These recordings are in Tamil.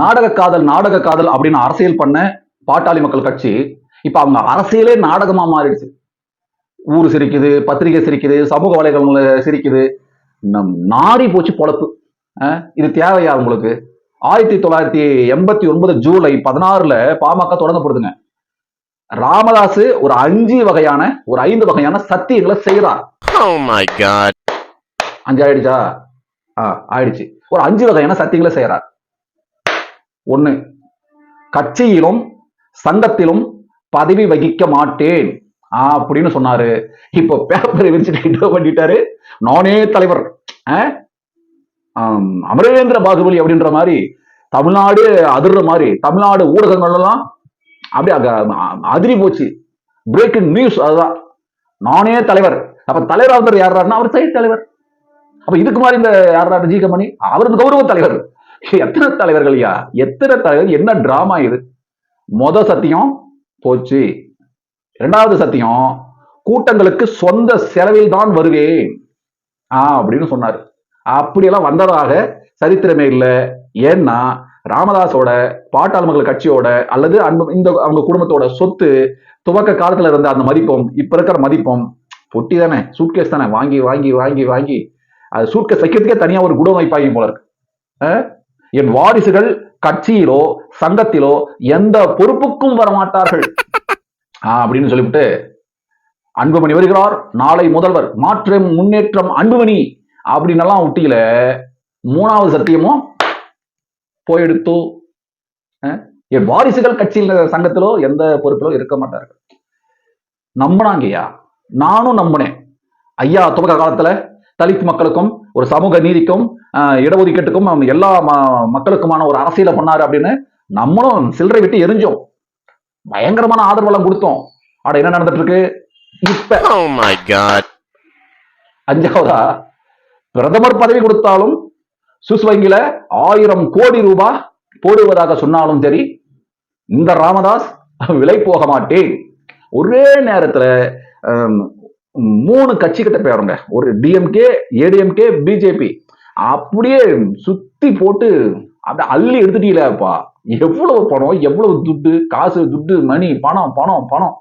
நாடக காதல் நாடக காதல் அப்படின்னு அரசியல் பண்ண பாட்டாளி மக்கள் கட்சி இப்ப அவங்க அரசியலே நாடகமா மாறிடுச்சு. ஊர் சிரிக்குது பத்திரிகை சிரிக்குது சமூக வலைதளங்கள்ல சிரிக்குது. நம் நாடி போச்சு பொழப்பு. இது தேவையா உங்களுக்கு? ஆயிரத்தி தொள்ளாயிரத்தி எண்பத்தி ஒன்பது ஜூலை பதினாறுல பாமக தொடங்கப்படுதுங்க. ராமதாஸ் ஒரு அஞ்சு வகையான ஒரு ஐந்து வகையான சத்தியங்களை செய்யறார் Oh. அஞ்சு ஆயிடுச்சா? ஆ ஆயிடுச்சு. ஒரு அஞ்சு வகையான சத்தியங்களை செய்யறார் ஒன்று கட்சியிலும் சங்கத்திலும் பதவி வகிக்க மாட்டேன். அப்படின்னு சொன்னாரு. இப்போ பேப்பரை விரிச்சுட்டு பண்ணிட்டாரு. நானே தலைவர். ஆ? அமரேந்திர பாகுபலி அப்படின்ற மாதிரி தமிழ்நாடு அதிர்ற மாதிரி தமிழ்நாடு ஊடகங்கள் எல்லாம் அப்படியே அதிரி போச்சு. பிரேக்கிங் நியூஸ் அதுதான். நானே தலைவர். அப்ப தலைவர் அவர் யாருன்னா அவர் சைட் தலைவர். அப்ப இதுக்கு மாதிரி இந்த யாரா ஜி கம்பெனி அவரது கௌரவ தலைவர். எத்தனை தலைவர்கள் ஐயா? எத்தனை தலைவர் என்ன டிராமா இது? மொத சத்தியம் போச்சு. இரண்டாவது சத்தியம் கூட்டங்களுக்கு சொந்த செலவில் தான் வருவேன். ஆ அப்படின்னு சொன்னார். அப்படியெல்லாம் வந்ததாக சரித்திரமே இல்லை. ஏன்னா ராமதாஸோட பாட்டாளி மக்கள் கட்சியோட அல்லது அன்பு இந்த அவங்க குடும்பத்தோட சொத்து துவக்க காலத்துல இருந்த அந்த மதிப்பும் இப்ப இருக்கிற மதிப்பும் பொட்டி தானே சூட்கேஸ் தானே வாங்கி வாங்கி வாங்கி வாங்கி அது சூட்கேஸ் வைக்கிறதுக்கே தனியா ஒரு குடோன் வைப்பாங்க போல இருக்கு. என் வாரிசுகள் கட்சியிலோ சங்கத்திலோ எந்த பொறுப்புக்கும் வரமாட்டார்கள். அப்படின்னு சொல்லிவிட்டு அன்புமணி வருகிறார். நாளை முதல்வர் மாற்றம் முன்னேற்றம் அன்புமணி அப்படின்னு எல்லாம் மூணாவது சத்தியமும் போயெடுத்தோ அஹ்? என் வாரிசுகள் கட்சியில் சங்கத்திலோ எந்த பொறுப்பிலோ இருக்க மாட்டார்கள். நம்பினாங்கய்யா? நானும் நம்பினேன். ஐயா துவக்க காலத்துல தலித் மக்களுக்கும் ஒரு சமூக நீதிக்கும் இடஒதுக்கீட்டுக்கும் எல்லா மக்களுக்குமான ஒரு அரசியலை பண்ணாரு அப்படின்னு நம்மளும் சில்லறை விட்டு எரிஞ்சோம். பயங்கரமான ஆதரவெல்லாம் கொடுத்தோம். ஆனா என்ன நடந்துட்டு இருக்கு இப்ப Oh. அஞ்சாவதா? பிரதமர் பதவி கொடுத்தாலும் சுஸ் வங்கியில ஆயிரம் கோடி ரூபாய் போடுவதாக சொன்னாலும் சரி இந்த ராமதாஸ் விலை போக மாட்டேன். ஒரே நேரத்துல மூணு கட்சி கிட்ட போயிருங்க ஒரு டிஎம்கே ஏடிஎம்கே பிஜேபி அப்படியே சுத்தி போட்டு அதை அள்ளி எடுத்துட்டீங்களேப்பா. எவ்வளவு பணம் எவ்வளவு துட்டு காசு துட்டு மணி பணம் பணம் பணம்.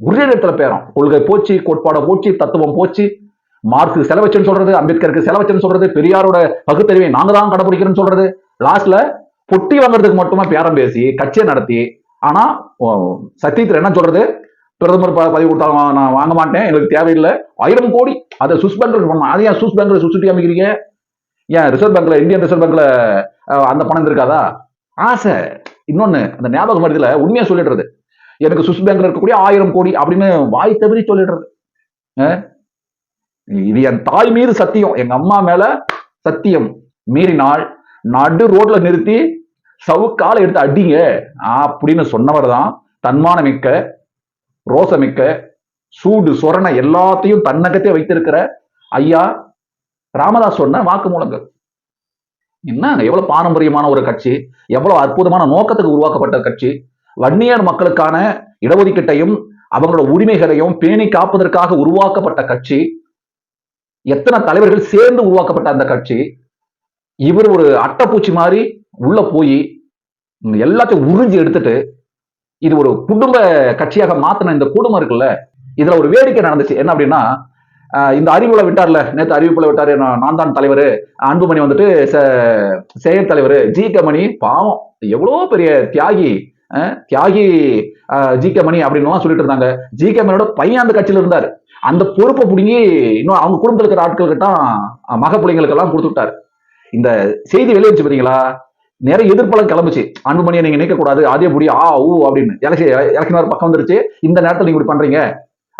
ஒரே நேரத்துல பேரும். கொள்கை போச்சு கோட்பாடை போச்சு தத்துவம் போச்சு. மார்க்கு செலவச்சன்னு சொல்றது அம்பேத்கருக்கு செலவச்சன்னு சொல்றது பெரியாரோட பகுத்தறிவை நாங்க தான் கடைபிடிக்கிறோம்னு சொல்றது. லாஸ்ட்ல பொட்டி வாங்குறதுக்கு மட்டுமே பேரம் பேசி கட்சியை நடத்தி. ஆனா சத்தியத்தில் என்ன சொல்றது? பிரதமர் ப- பதவி கொடுத்தாலும் நான் வாங்க மாட்டேன். எனக்கு தேவையில்லை. ஆயிரம் கோடி. அதை சுவிஸ் பேங்க்ல பண்ணலாம் அதை ஏன் சுவிஸ் பேங்க்ல சுசுட்டி அமைக்கிறீங்க? ஏன் ரிசர்வ் பேங்க்ல இந்தியன் ரிசர்வ் பேங்க்ல அந்த பணம் இருக்காதா ஆசை. இன்னொன்னு அந்த ஞாபகம் வருதுல உண்மையா சொல்லிடுறது. எனக்கு சுவிஸ் பேங்க்ல இருக்கக்கூடிய ஆயிரம் கோடி அப்படின்னு வாய் தவறி சொல்லிடுறது. இது என் தாய் மீது சத்தியம். எங்க அம்மா மேல சத்தியம். மீறினால் நடு ரோட்ல நிறுத்தி சவுக்கால எடுத்து அடிங்க. அப்படின்னு சொன்னவர் தான் தன்மானமிக்க ரோசமிக்க சூடு சொரண எல்லாத்தையும் தன்னகத்தே வைத்திருக்கிற ஐயா ராமதாஸ் சொன்ன வாக்குமூலங்கள். என்ன எவ்வளவு பாரம்பரியமான ஒரு கட்சி எவ்வளவு அற்புதமான நோக்கத்துக்கு உருவாக்கப்பட்ட கட்சி. வன்னியர் மக்களுக்கான இடஒதுக்கீட்டையும் அவங்களோட உரிமைகளையும் பேணி காப்பதற்காக உருவாக்கப்பட்ட கட்சி. எத்தனை தலைவர்கள் சேர்ந்து உருவாக்கப்பட்ட அந்த கட்சி. இவர் ஒரு அட்டைப்பூச்சி மாதிரி உள்ள போய் எல்லாத்தையும் உறிஞ்சி எடுத்துட்டு இது ஒரு குடும்ப கட்சியாக மாத்தின இந்த குடும்பம் இருக்குல்ல இதுல ஒரு வேடிக்கை நடந்துச்சு. என்ன அப்படின்னா இந்த அறிவுல விட்டார்ல நேற்று அறிவிப்புல விட்டாரு நான் நான் தான் தலைவர். அன்புமணி வந்துட்டு செயல் தலைவர். ஜி கமணி பாவம். எவ்வளோ பெரிய தியாகி தியாகி ஜி கே மணி அப்படின்னு சொல்லிட்டு இருந்தாங்க. ஜி கே மணியோட பையன் அந்த கட்சியில இருந்தார். அந்த பொறுப்பை பிடுங்கி இன்னும் அவங்க குடும்பத்தில் இருக்கிற ஆட்களுக்கிட்ட மக பிள்ளைங்களுக்கு எல்லாம் கொடுத்து விட்டாரு. இந்த செய்தி வெளியே பார்த்தீங்களா நிறைய எதிர்ப்பெல்லாம் கிளம்புச்சு. அன்புமணியை நீங்க நீக்கக்கூடாது அதே புடி ஆ ஊ அப்படின்னு. எலெக்ஷன் எலெக்ஷன் பக்கம் வந்துருச்சு. இந்த நேரத்தில் நீங்க இப்படி பண்றீங்க.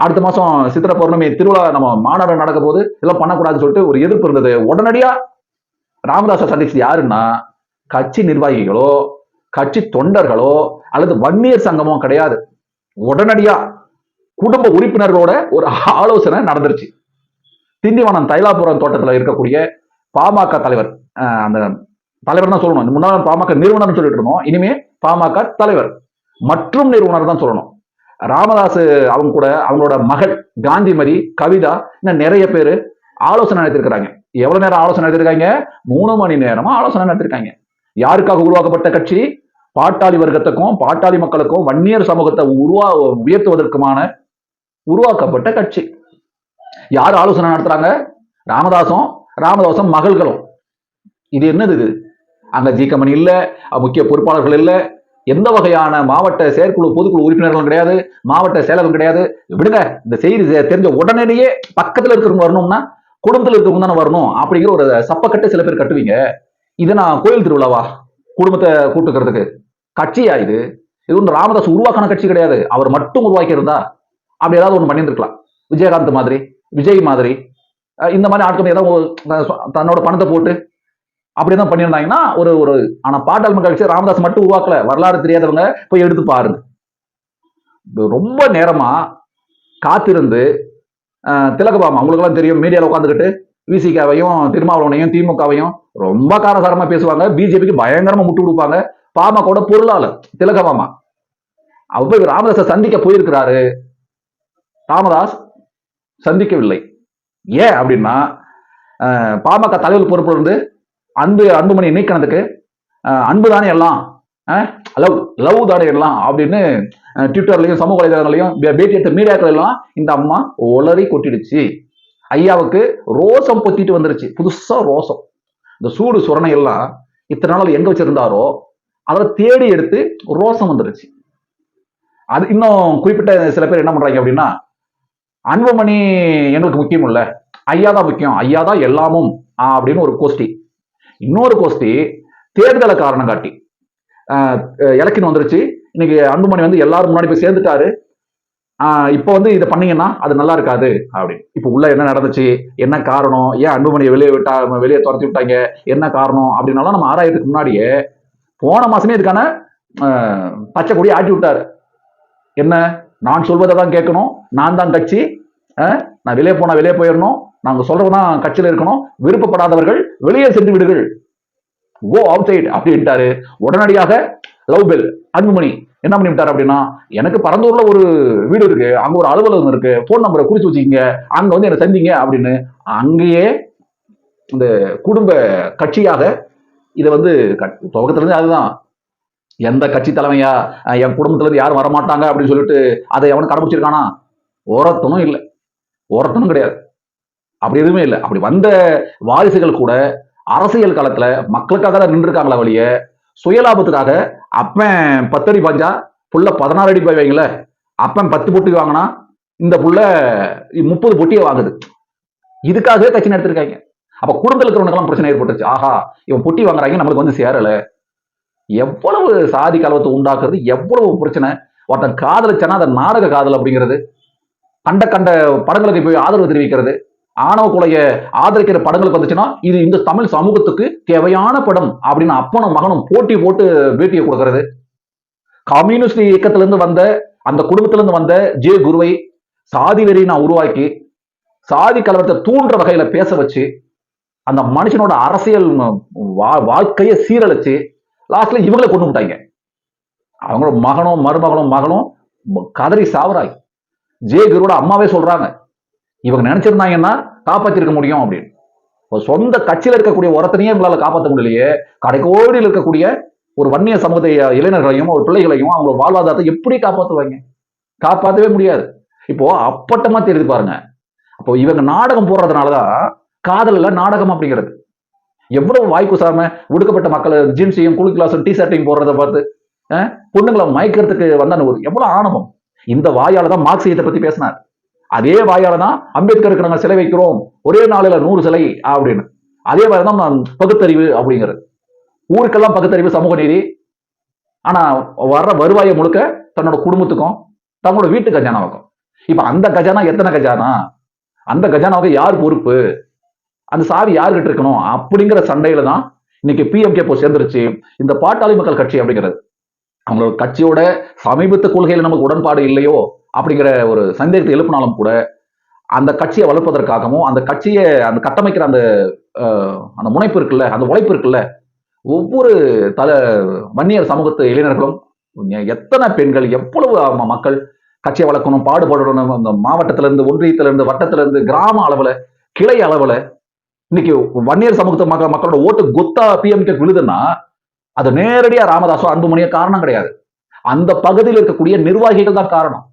அடுத்த மாசம் சித்திரை பௌர்ணமி திருவிழா நம்ம மாநாடு நடக்க போது இதெல்லாம் பண்ணக்கூடாதுன்னு சொல்லிட்டு ஒரு எதிர்ப்பு இருந்தது. உடனடியா ராமதாஸை சந்திச்சது யாருன்னா கட்சி நிர்வாகிகளோ கட்சி தொண்டர்களோ அல்லது வன்னியர் சங்கமோ கிடையாது. உடனடியா குடும்ப உறுப்பினர்களோட ஒரு ஆலோசனை நடந்துருச்சு. திண்டிவனம் தைலாபுரம் தோட்டத்தில் இருக்கக்கூடிய பாமக தலைவர் அந்த தலைவர் தான் சொல்லணும். முன்னாள் பாமக நிறுவனர்னு சொல்லிட்டு இருந்தோம். இனிமே பாமக தலைவர். மற்றும் நிறுவனர் தான் சொல்லணும். ராமதாஸ் அவங்க கூட அவங்களோட மகள் காந்திமதி கவிதா இன்னும் நிறைய பேர் ஆலோசனை நடத்திருக்கிறாங்க எவ்வளவு நேரம் ஆலோசனை நடத்திருக்காங்க மூணு மணி நேரமா ஆலோசனை நடத்திருக்காங்க யாருக்காக உருவாக்கப்பட்ட கட்சி? பாட்டாளி வர்க்கத்துக்கும் பாட்டாளி மக்களுக்கும் வன்னியர் சமூகத்தை உருவா உயர்த்துவதற்குமான உருவாக்கப்பட்ட கட்சி. யார் ஆலோசனை நடத்துறாங்க? ராமதாசும் ராமதாசும் மகள்களும். இது என்னது இது? அங்கே ஜிகமணி இல்லை முக்கிய பொறுப்பாளர்கள் இல்லை. எந்த வகையான மாவட்ட செயற்குழு பொதுக்குழு உறுப்பினர்களும் கிடையாது மாவட்ட செயலரும் கிடையாது. விடுங்க இந்த செய்தி தெ- தெரிஞ்ச உடனடியே பக்கத்தில் இருக்கிறவங்க வரணும்னா குடும்பத்தில் இருக்கிறவங்க தானே வரணும் அப்படிங்கிற ஒரு சப்பக்கட்டு சில பேர் கட்டுவீங்க. இது நான் கோயில் திருவிழாவா? குடும்பத்தை கூட்டுக்கிறதுக்கு. கட்சியா இது? இது ஒன்று ராமதாஸ் உருவாக்கின கட்சி கிடையாது. அவர் மட்டும் உருவாக்கி இருந்தா அப்படி ஏதாவது ஒன்று பண்ணியிருந்துருக்கலாம். விஜயகாந்த் மாதிரி விஜய் மாதிரி. இந்த மாதிரி ஆட்கள் ஏதாவது தன்னோட பணத்தை போட்டு அப்படிதான் பண்ணியிருந்தாங்கன்னா ஒரு ஒரு ஆனா பாட்டாளி மக்கள் கட்சி ராமதாஸ் மட்டும் உருவாக்கல. வரலாறு தெரியாதவங்க போய் எடுத்து பாருங்க. ரொம்ப நேரமா காத்திருந்து திலகபாமா உங்களுக்கெல்லாம் தெரியும் மீடியாவில் உட்காந்துக்கிட்டு விசிகாவையும் திருமாவளவனையும் திமுகவையும் ரொம்ப காரசாரமா பேசுவாங்க. பிஜேபிக்கு பயங்கரமா முட்டு கொடுப்பாங்க. பாமகோட பொருளாளர் திலகபாமா அப்ப போய் ராமதாஸை சந்திக்க போயிருக்கிறாரு. ராமதாஸ் சந்திக்கவில்லை. ஏன் அப்படின்னா பாமக தலைவர் பொறுப்பு இருந்து அன்பு அன்புமணி நீக்கணத்துக்கு அன்புதானே அன்பு தானே எல்லாம் லவ் லவ் தானே எல்லாம் அப்படின்னு ட்விட்டர்லையும் ட்விட்டர்லயும் சமூக வலைதளங்களையும் பேட்டி எடுத்த மீடியாக்கள் எல்லாம் இந்த அம்மா ஒளறி கொட்டிடுச்சு. ஐயாவுக்கு ரோசம் பொத்திட்டு வந்துருச்சு. புதுசா ரோசம். இந்த சூடு சுரணை எல்லாம் இத்தனை நாள் எங்க வச்சிருந்தாரோ அதை தேடி எடுத்து ரோசம் வந்துருச்சு. அது இன்னும் குறிப்பிட்ட சில பேர் என்ன பண்றாங்க அப்படின்னா அன்புமணி எங்களுக்கு முக்கியம் இல்லை. ஐயா தான் முக்கியம். ஐயா தான் எல்லாமும் அப்படின்னு ஒரு கோஷ்டி. இன்னொரு கோஷ்டி தேர்தலை காரணம் காட்டி. எலக்ஷன் வந்துருச்சு. இன்னைக்கு அன்புமணி வந்து எல்லாரும் முன்னாடி போய் சேர்ந்துட்டாரு. இப்போ வந்து இதை பண்ணீங்கன்னா அது நல்லா இருக்காது அப்படின்னு. இப்போ உள்ள என்ன நடந்துச்சு? என்ன காரணம்? ஏன் அன்புமணியை வெளியே விட்டா வெளியே துரத்தி விட்டாங்க? என்ன காரணம்? அப்படின்னாலும் நம்ம ஆராயத்துக்கு முன்னாடியே போன மாசமே இதுக்கான பச்சை கொடி ஆட்டி விட்டாரு. என்ன? நான் சொல்வதை தான் கேட்கணும். நான் தான் கட்சி. நான் வெளியே போனா வெளியே போயிடணும். நாங்கள் சொல்றதுதான் கட்சியில் இருக்கணும். விருப்பப்படாதவர்கள் வெளியே சென்று விடுகள் கோ அவுட் சைடு அப்படின்ட்டாரு. உடனடியாக லவ் பெல் அன்புமணி என்ன பண்ணிவிட்டாரு அப்படின்னா எனக்கு பரந்தூர்ல ஒரு வீடு இருக்கு. அங்க ஒரு அலுவலகம் இருக்கு. போன் நம்பரை குறிச்சு வச்சுக்கிங்க. அங்க வந்து என்ன சந்திங்க அப்படின்னு அங்கேயே இந்த குடும்ப கட்சியாக இதை வந்து துவக்கத்துலேருந்து அதுதான். எந்த கட்சி தலைமையா என் குடும்பத்துல இருந்து யாரும் வரமாட்டாங்க அப்படின்னு சொல்லிட்டு அதை எவனும் கடைபிடிச்சிருக்கானா? ஓரத்தனும் இல்லை. ஓரத்தனும் கிடையாது. அப்படி எதுவுமே இல்லை. அப்படி வந்த வாரிசுகள் கூட அரசியல் காலத்துல மக்களுக்காக தான் நின்றுருக்காங்களா வழிய சுயலாபத்துக்காக அப்பன் பத்தடி பாஞ்சா புள்ள பதினாறு அடி போய் வைங்கள அப்பன் பத்து பொட்டி வாங்கினா இந்த புள்ள முப்பது பொட்டியை வாங்குது. இதுக்காகவே கட்சி நடத்திருக்காங்க அப்ப குடும்பத்தில் இருக்கிறவனுக்கெல்லாம் பிரச்சனை ஏற்பட்டுச்சு ஆஹா இவன் பொட்டி வாங்குறாங்க நம்மளுக்கு வந்து சேரல. எவ்வளவு சாதி கலவத்தை உண்டாக்குறது எவ்வளவு பிரச்சனை. ஒருத்தன் காதலிச்சனா அந்த நாடக காதல் அப்படிங்கிறது கண்ட கண்ட படங்களுக்கு போய் ஆதரவு தெரிவிக்கிறது ஆணவ ஆதரிக்கிற படங்களுக்கு வந்துச்சுன்னா இது இந்த தமிழ் சமூகத்துக்கு தேவையான படம் அப்படின்னு அப்பனும் மகனும் போட்டி போட்டு பேட்டியை கொடுக்கறது. கம்யூனிஸ்ட் இயக்கத்துல இருந்து வந்த அந்த குடும்பத்துல இருந்து வந்த ஜே குருவை சாதி வெறி நான் உருவாக்கி சாதி கலவரத்தை தூண்டுற வகையில பேச வச்சு அந்த மனுஷனோட அரசியல் வா- வாழ்க்கையை சீரழிச்சு லாஸ்ட்ல இவங்களை கொண்டு விட்டாங்க அவங்களோட மகனும் மருமகனும் மகனும் கதறி சாவராய் ஜே குருவோட அம்மாவே சொல்றாங்க இவங்க நினைச்சிருந்தாங்கன்னா காப்பாத்திருக்க முடியும் அப்படின்னு. சொந்த கட்சியில இருக்கக்கூடிய ஒருத்தனையே இவங்களால காப்பாற்ற முடியலையே. கடைக்கோடியில் இருக்கக்கூடிய ஒரு வன்னிய சமூகத்தை இளைஞர்களையும் ஒரு பிள்ளைகளையும் அவங்க வாழ்வாதாரத்தை எப்படி காப்பாத்துவாங்க? காப்பாற்றவே முடியாது. இப்போ அப்பட்டமா தெரியுது பாருங்க. அப்போ இவங்க நாடகம் போடுறதுனாலதான் காதல் நாடகம் அப்படிங்கிறது. எவ்வளவு வாய்ப்பு சாம ஒடுக்கப்பட்ட மக்கள் ஜீன்ஸையும் குழு கிளாஸும் டி ஷர்ட்டையும் போடுறத பார்த்து பொண்ணுங்களை மயக்கிறதுக்கு வந்தான ஒரு எவ்வளவு ஆணவம். இந்த வாயால தான் மார்க்சியத்தை பத்தி பேசினார். அதே வாயால தான் அம்பேத்கருக்கு நாங்கள் சிலை வைக்கிறோம். ஒரே நாளில் நூறு சிலை அப்படின்னு. அதே மாதிரி தான் நான் பகுத்தறிவு அப்படிங்கிறது. ஊருக்கெல்லாம் பகுத்தறிவு சமூக நீதி. ஆனா வர்ற வருவாயை முழுக்க தன்னோட குடும்பத்துக்கும் தங்களோட வீட்டு கஜானாவுக்கும். இப்ப அந்த கஜானா எத்தனை கஜானா? அந்த கஜானாவுக்கு யார் பொறுப்பு? அந்த சாவி யாருகிட்ட இருக்கணும்? அப்படிங்கிற சண்டையில தான் இன்னைக்கு பிஎம்கே போ சேர்ந்துருச்சு. இந்த பாட்டாளி மக்கள் கட்சி அப்படிங்கிறது. அவங்களோட கட்சியோட சமீபத்து கொள்கையில நமக்கு உடன்பாடு இல்லையோ அப்படிங்கிற ஒரு சந்தேகத்தை எழுப்பினாலும் கூட அந்த கட்சியை வளர்ப்பதற்காகவும் அந்த கட்சியை அந்த கட்டமைக்கிற அந்த அந்த முனைப்பு இருக்குல்ல அந்த உழைப்பு இருக்குல்ல ஒவ்வொரு தல வன்னியர் சமூகத்து இளைஞர்களும் எத்தனை பெண்கள் எவ்வளவு மக்கள் கட்சியை வளர்க்கணும் பாடுபடணும் அந்த மாவட்டத்திலிருந்து இருந்து வட்டத்திலிருந்து இருந்து கிராம அளவுல கிளை அளவுல இன்னைக்கு வன்னியர் சமூகத்து மக்கள் மக்களோட ஓட்டு கொத்தா பிஎம்கே விழுதுன்னா அது நேரடியா ராமதாசோ அன்புமணியோ காரணம் கிடையாது. அந்த பகுதியில் இருக்கக்கூடிய நிர்வாகிகள் தான் காரணம்.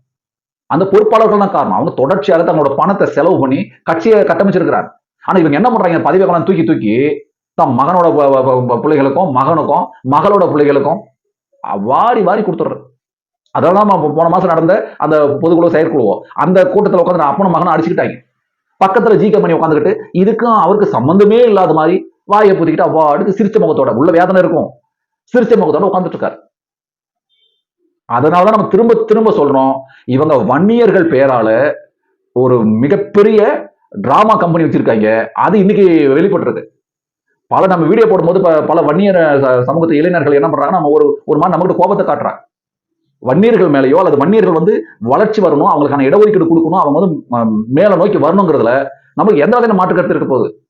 அந்த பொறுப்பாளர்கள் தான் காரணம். அவங்க தொடர்ச்சியாக தங்களோட பணத்தை செலவு பண்ணி கட்சியை கட்டமைச்சிருக்கிறாங்க ஆனா இவங்க என்ன பண்றாங்க? பதவியெல்லாம் தூக்கி தூக்கி தம் மகனோட பிள்ளைகளுக்கும் மகனுக்கும் மகளோட பிள்ளைகளுக்கும் வாரி வாரி கொடுத்துடுறது அதெல்லாம் போன மாசம் நடந்த அந்த பொதுக்குழு செயற்குழுவோ அந்த கூட்டத்தில் உட்காந்து அப்பனும் மகனும் அடிச்சுக்கிட்டாங்க. பக்கத்துல ஜி கம்பெனி உட்காந்துக்கிட்டு இதுக்கும் அவருக்கு சம்பந்தமே இல்லாத மாதிரி வாயை பூத்திக்கிட்டு அவ்வாடுக்கு சிரிச்ச முகத்தோட உள்ள வேதனை இருக்கும். சிறுத்தை முகத்தோட உட்காந்துட்டு இருக்காரு. அதனாலதான் நம்ம திரும்ப திரும்ப சொல்றோம் இவங்க வன்னியர்கள் பேரால ஒரு மிகப்பெரிய டிராமா கம்பெனி வச்சிருக்காங்க. அது இன்னைக்கு வெளிப்பட்டிருக்கு. பல நம்ம வீடியோ போடும்போது ப- பல வன்னியர் சமூகத்து இளைஞர்கள் என்ன பண்றாங்கன்னா நம்ம ஒரு ஒரு மாதிரி நம்மகிட்ட கோபத்தை காட்டுறாங்க. வன்னியர்கள் மேலேயோ அல்லது வன்னியர்கள் வந்து வளர்ச்சி வரணும் அவங்களுக்கான இடஒதுக்கீடு கொடுக்கணும் அவங்க வந்து ம- மேல நோக்கி வரணுங்கிறதுல நமக்கு எந்த வகையான மாற்று கருத்து இருக்க போகுது?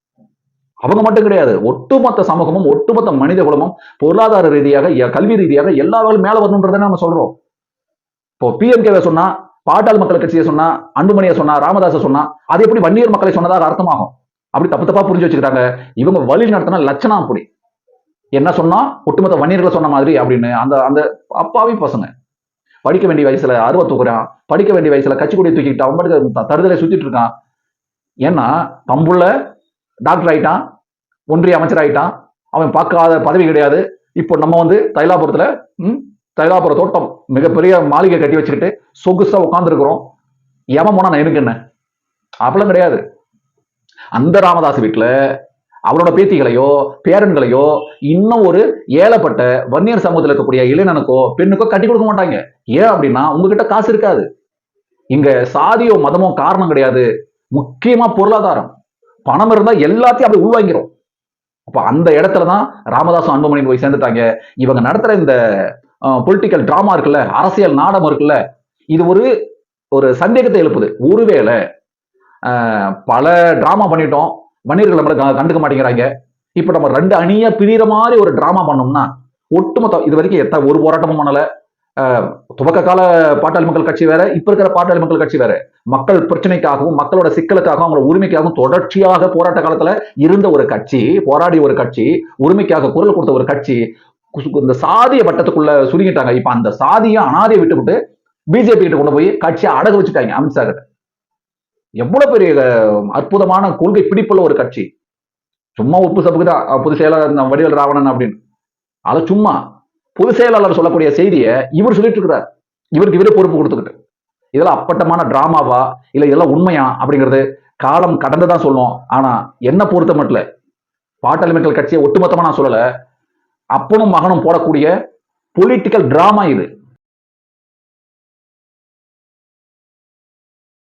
அவங்க மட்டும் கிடையாது. ஒட்டுமொத்த சமூகமும் ஒட்டுமொத்த மனித குலமும் பொருளாதார ரீதியாக கல்வி ரீதியாக எல்லா வகையிலும் மேல வரணுன்றதை நம்ம சொல்றோம். இப்போ பிஎம்கேவை சொன்னா பாட்டாள் மக்கள் கட்சியை சொன்னா அன்புமணியை சொன்னா ராமதாசை சொன்னா அது எப்படி வன்னியர் மக்களை சொன்னதாக அர்த்தமாகும்? அப்படி தப்பு தப்பா புரிஞ்சு வச்சுக்கிறாங்க இவங்க வழி நடத்தின லட்சணம் அப்படி என்ன சொன்னா ஒட்டுமொத்த வன்னியர்களை சொன்ன மாதிரி அப்படின்னு அந்த அந்த அப்பாவி பசங்க. படிக்க வேண்டிய வயசுல அருவ தூக்குறான். படிக்க வேண்டிய வயசுல கட்சி கொடியை தூக்கிட்டு அவன் தருதலை சுத்திட்டு இருக்கான். ஏன்னா தம்புள்ள டாக்டர் ஆயிட்டான் ஒன்றிய அமைச்சர் ஆயிட்டான் அவன் பார்க்காத பதவி கிடையாது. இப்போ நம்ம வந்து தைலாபுரத்துல ம், தைலாபுர தோட்டம் மிகப்பெரிய மாளிகை கட்டி வச்சுக்கிட்டு சொகுசா உட்காந்துருக்குறோம் எவன் போனா நான் எனக்கு என்ன? அப்படிலாம் கிடையாது. அந்த ராமதாஸ் வீட்டுல அவரோட பேத்திகளையோ பேரன்களையோ இன்னும் ஒரு ஏழப்பட்ட வன்னியர் சமூகத்தில் இருக்கக்கூடிய இளைஞனுக்கோ பெண்ணுக்கோ கட்டி கொடுக்க மாட்டாங்க. ஏன் அப்படின்னா உங்ககிட்ட காசு இருக்காது. இங்க சாதியோ மதமோ காரணம் கிடையாது. முக்கியமா பொருளாதாரம். பணம் இருந்தா எல்லாத்தையும் அப்படி உள்வாங்கிறோம் அப்ப அந்த இடத்துல தான் ராமதாசும் அன்புமணி போய் சேர்ந்துட்டாங்க. இவங்க நடத்துற இந்த பொலிட்டிக்கல் டிராமா இருக்குல்ல அரசியல் நாடகம் இருக்குல்ல இது ஒரு ஒரு சந்தேகத்தை எழுப்புது. ஒருவேளை பல டிராமா பண்ணிட்டோம் வன்னியர்கள் நம்மளை க- கண்டுக்க மாட்டேங்கிறாங்க. இப்ப நம்ம ரெண்டு அணியா பிரியிற மாதிரி ஒரு டிராமா பண்ணோம்னா ஒட்டுமொத்த இது வரைக்கும் எத்த ஒரு போராட்டமும் பண்ணலை. துவக்க கால பாட்டாளி மக்கள் கட்சி வேற இப்ப இருக்கிற பாட்டாளி மக்கள் கட்சி வேற. மக்கள் பிரச்சனைக்காகவும் மக்களோட சிக்கலுக்காகவும் அவங்களோட உரிமைக்காகவும் தொடர்ச்சியாக போராட்ட காலத்துல இருந்த ஒரு கட்சி போராடிய ஒரு கட்சி உரிமைக்காக குரல் கொடுத்த ஒரு கட்சி இந்த சாதிய வட்டத்துக்குள்ள சுருங்கிட்டாங்க. இப்ப அந்த சாதியை அனாதையை விட்டுவிட்டு பிஜேபி கிட்ட கொண்டு போய் கட்சியை அடகு வச்சுட்டாங்க அமித்ஷா கிட்ட. எவ்வளவு பெரிய அற்புதமான கொள்கை பிடிப்புள்ள ஒரு கட்சி. சும்மா உப்பு சப்புக்கு தான் பொதுச் செயலாளர் வடிவேல் ராவணன் அப்படின்னு. அது சும்மா பொதுச் செயலாளர் சொல்லக்கூடிய செய்தியை இவர் சொல்லிட்டு இருக்கிறார் இவருக்கு இவரே பொறுப்பு கொடுத்துக்கிட்டு. இதெல்லாம் அப்பட்டமான டிராமாவா இல்ல இதெல்லாம் உண்மையா? அப்படிங்கிறது காலம் கடந்துதான் சொல்லும். ஆனா என்ன பொறுத்த மட்டும் பாட்டாளி மக்கள் கட்சியை ஒட்டுமொத்தமா நான் சொல்லல. அப்பனும் மகனும் போடக்கூடிய பொலிட்டிக்கல் டிராமா இது.